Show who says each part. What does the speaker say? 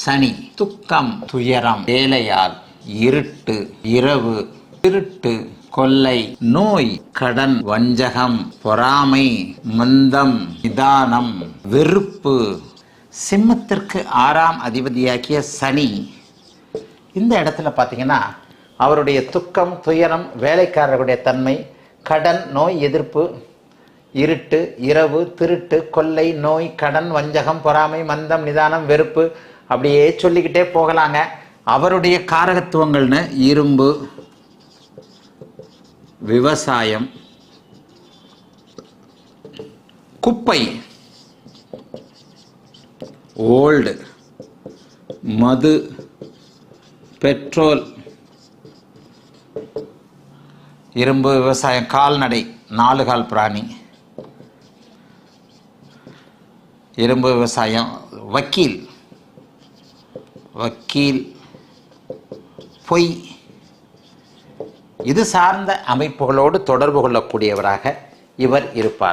Speaker 1: சனி துக்கம் துயரம் வேலையால் இருட்டு இரவு திருட்டு கொள்ளை நோய் கடன் வஞ்சகம் பொறாமை மந்தம் நிதானம் வெறுப்பு. சிம்மத்திற்கு ஆறாம் அதிபதியாக்கிய சனி இந்த இடத்துல பார்த்தீங்கன்னா அவருடைய துக்கம் துயரம் வேலைக்காரர்களுடைய தன்மை கடன் நோய் எதிர்ப்பு இருட்டு இரவு திருட்டு கொள்ளை நோய் கடன் வஞ்சகம் பொறாமை மந்தம் நிதானம் வெறுப்பு அப்படியே சொல்லிக்கிட்டே போகலாங்க. அவருடைய காரகத்துவங்கள்னு இரும்பு விவசாயம் குப்பை ஓல்டு மது பெட்ரோல் இரும்பு விவசாயம் கால்நடை நாலு கால் பிராணி இரும்பு விவசாயம் வக்கீல். வக்கீல் பொய் இது சார்ந்த அமைப்புகளோடு தொடர்பு கொள்ளக்கூடியவராக இவர் இருப்பார்.